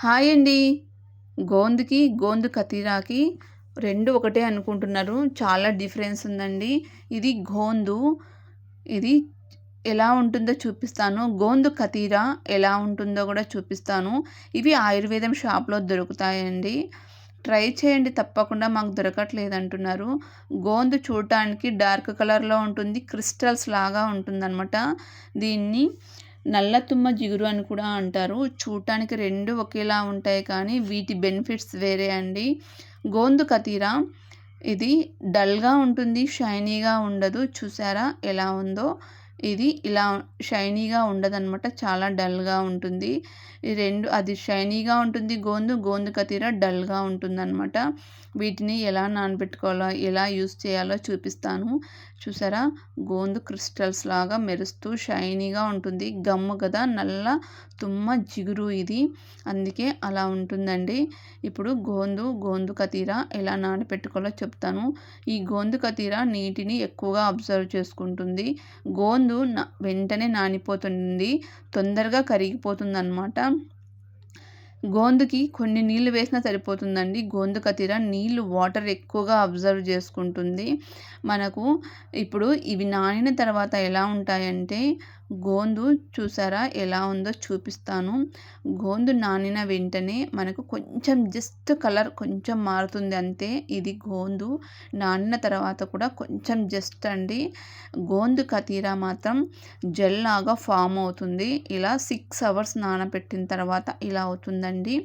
Hi అండి. గోందుకి గోందు కతీరాకి రెండు ఒకటే అనుకుంటున్నారు. చాలా డిఫరెన్స్ ఉందండి. ఇది గోందు. ఇది ఎలా ఉంటుందో చూపిస్తాను. గోందు కతీరా ఎలా ఉంటుందో కూడా చూపిస్తాను. ఇవి ఆయుర్వేదం షాప్లో దొరుకుతాయండి. ట్రై చేయండి. తప్పకుండా మాకు దొరకట్లేదు అంటున్నారు. గోందు చూడటానికి డార్క్ కలర్లో ఉంటుంది. క్రిస్టల్స్ లాగా ఉంటుందన్నమాట. దీన్ని నల్ల తుమ్మ జిగురు అని కూడా అంటారు. చూడటానికి రెండు ఒకేలా ఉంటాయి కానీ వీటి బెనిఫిట్స్ వేరే అండి. గోందు కతీరా ఇది డల్గా ఉంటుంది షైనీగా ఉండదు. చూసారా ఎలా ఉందో? ఇది ఇలా షైనీగా ఉండదన్నమాట. చాలా డల్గా ఉంటుంది. ఈ రెండు అది షైనీగా ఉంటుంది గోందు గోందు కతీర డల్గా ఉంటుందన్నమాట. వీటిని ఎలా నానబెట్టుకోవాలో ఎలా యూస్ చేయాలో చూపిస్తాను. చూసారా? గోందు క్రిస్టల్స్ లాగా మెరుస్తూ షైనీగా ఉంటుంది. గమ్ము కదా? నల్ల తుమ్మ జిగురు ఇది. అందుకే అలా ఉంటుందండి. ఇప్పుడు గోందు గోందు కతీర ఎలా నానబెట్టుకోవాలో చెప్తాను. ఈ గోందు కతీర నీటిని ఎక్కువగా అబ్జర్వ్ చేసుకుంటుంది. గోందు వెంటనే నానిపోతుంది తొందరగా కరిగిపోతుంది అనమాట గోందుకి కొన్ని నీళ్ళు వేసినా సరిపోతుందండి. గోందు కతీర నీళ్ళు వాటర్ ఎక్కువగా అబ్జర్వ్ చేసుకుంటుంది. మనకు ఇప్పుడు ఇవి నానిన తర్వాత ఎలా ఉంటాయంటే గోందు చూసారా? ఎలా ఉందో చూపిస్తాను. గోందు నానిన వెంటనే మనకు కొంచెం జస్ట్ కలర్ కొంచెం మారుతుంది అంతే. ఇది గోందు. నానిన తర్వాత కూడా కొంచెం జస్ట్ అండి. గోందు కతీరా మాత్రం జెల్ లాగా ఫామ్ అవుతుంది. ఇలా సిక్స్ అవర్స్ నానబెట్టిన తర్వాత ఇలా అవుతుందండి.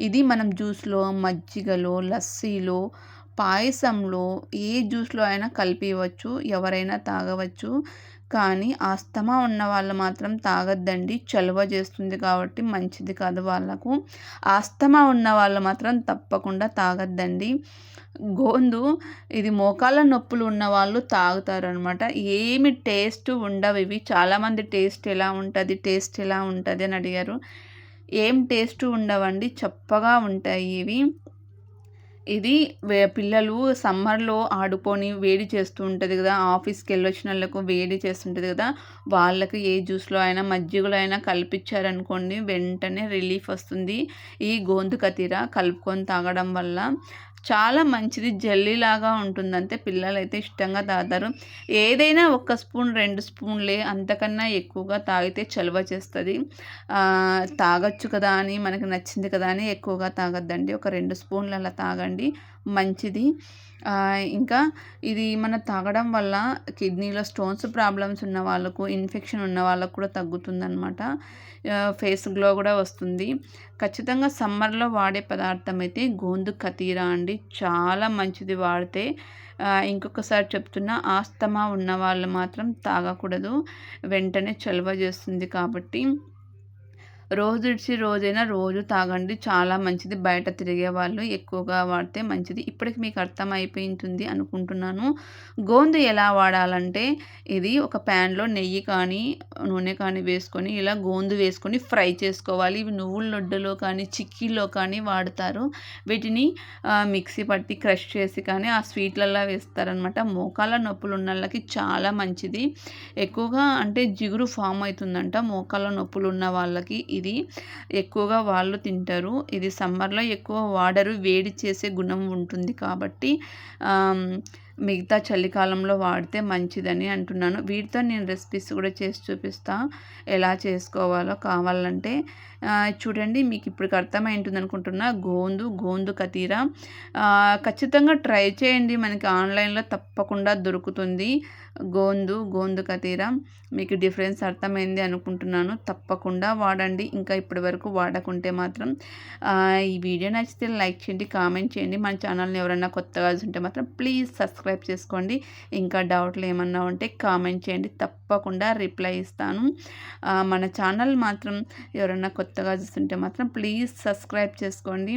ఇది మనం జ్యూస్లో మజ్జిగలో లస్సీలో పాయసంలో ఏ జ్యూస్లో అయినా కలిపివచ్చు ఎవరైనా తాగవచ్చు. కానీ ఆస్తమా ఉన్న వాళ్ళు మాత్రం తాగొద్దండి. చలువ చేస్తుంది కాబట్టి మంచిది కాదు వాళ్ళకు. ఆస్తమా ఉన్న వాళ్ళు మాత్రం తప్పకుండా తాగొద్దండి. గోందు ఇది మోకాళ్ళ నొప్పులు ఉన్న వాళ్ళు తాగుతారనమాట ఏమి టేస్ట్ ఉండవు ఇవి. చాలామంది టేస్ట్ ఎలా ఉంటుంది టేస్ట్ ఎలా ఉంటుంది అని అడిగారు. ఏం టేస్ట్ ఉండవండి చప్పగా ఉంటాయి ఇవి. ఇది పిల్లలు సమ్మర్లో ఆడుకొని వేడి చేస్తూ ఉంటుంది కదా ఆఫీస్కి వెళ్ళొచ్చిన వాళ్ళకు వేడి చేస్తుంటుంది కదా వాళ్ళకి ఏ జ్యూస్లో అయినా మజ్జిగలో అయినా కల్పించారనుకోండి వెంటనే రిలీఫ్ వస్తుంది. ఈ గోందు కతీర కలుపుకొని తాగడం వల్ల చాలా మంచిది. జల్లీలాగా ఉంటుంది అంతే పిల్లలు అయితే ఇష్టంగా తాగుతారు. ఏదైనా ఒక స్పూన్ రెండు స్పూన్లే అంతకన్నా ఎక్కువగా తాగితే చలువ చేస్తుంది. తాగొచ్చు కదా అని మనకి నచ్చింది కదా అని ఎక్కువగా తాగొద్దండి. ఒక రెండు స్పూన్లు అలా తాగండి. మంచిది. ఇంకా ఇది మన తాగడం వల్ల కిడ్నీలో స్టోన్స్ ప్రాబ్లమ్స్ ఉన్న వాళ్ళకు ఇన్ఫెక్షన్ ఉన్న వాళ్ళకు కూడా తగ్గుతుందనమాట ఫేస్ గ్లో కూడా వస్తుంది. ఖచ్చితంగా సమ్మర్లో వాడే పదార్థం అయితే గోందు కతీరా అండి. చాలా మంచిది వాడితే. ఇంకొకసారి చెప్తున్నా ఆస్తమా ఉన్న వాళ్ళు మాత్రం తాగకూడదు. వెంటనే చలువ చేస్తుంది కాబట్టి రోజు ఇడిచి రోజైనా రోజు తాగండి. చాలా మంచిది. బయట తిరిగే వాళ్ళు ఎక్కువగా వాడితే మంచిది. ఇప్పటికి మీకు అర్థం అయిపోయింది అనుకుంటున్నాను. గోందు ఎలా వాడాలంటే ఇది ఒక ప్యాన్లో నెయ్యి కానీ నూనె కానీ వేసుకొని ఇలా గోందు వేసుకొని ఫ్రై చేసుకోవాలి. ఇవి నువ్వుల లొడ్డులో కానీ చిక్కీలో కానీ వాడతారు. వీటిని మిక్సీ పట్టి క్రష్ చేసి కానీ ఆ స్వీట్లలో వేస్తారనమాట. మోకాల నొప్పులు ఉన్న వాళ్ళకి చాలా మంచిది. ఎక్కువగా అంటే జిగురు ఫామ్ అవుతుందంట. మోకాల నొప్పులు ఉన్న వాళ్ళకి ఇది ఎక్కువగా వాళ్ళు తింటారు. ఇది సమ్మర్లో ఎక్కువ వాడరు. వేడి చేసే గుణం ఉంటుంది కాబట్టి మిగతా చలికాలంలో వాడితే మంచిదని అంటున్నాను. వీటితో నేను రెసిపీస్ కూడా చేసి చూపిస్తా. ఎలా చేసుకోవాలో కావాలంటే చూడండి మీకు ఇప్పటికి అర్థమైంటుంది అనుకుంటున్నా. గోందు గోందు కతీర. ఖచ్చితంగా ట్రై చేయండి. మనకి ఆన్లైన్లో తప్పకుండా దొరుకుతుంది. గోందు గోందు కతీర. మీకు డిఫరెన్స్ అర్థమైంది అనుకుంటున్నాను. తప్పకుండా వాడండి. ఇంకా ఇప్పటి వరకు వాడకుంటే మాత్రం ఈ వీడియో నచ్చితే లైక్ చేయండి కామెంట్ చేయండి. మన ఛానల్ని ఎవరైనా కొత్తగా ఉంటే మాత్రం ప్లీజ్ సబ్స్క్రైబ్ చేసుకోండి. ఇంకా డౌట్లు ఏమన్నా ఉంటే కామెంట్ చేయండి. తప్పకుండా రిప్లై ఇస్తాను. మన ఛానల్ మాత్రం ఎవరైనా కొత్తగా చూస్తుంటే మాత్రం ప్లీజ్ సబ్స్క్రైబ్ చేసుకోండి.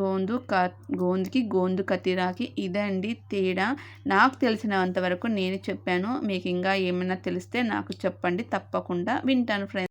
గోందు క గోందుకి గోందు కతిరాకి ఇదండి తేడా. నాకు తెలిసినంతవరకు నేను చెప్పాను. మీకు ఇంకా ఏమైనా తెలిస్తే నాకు చెప్పండి. తప్పకుండా వింటాను ఫ్రెండ్స్.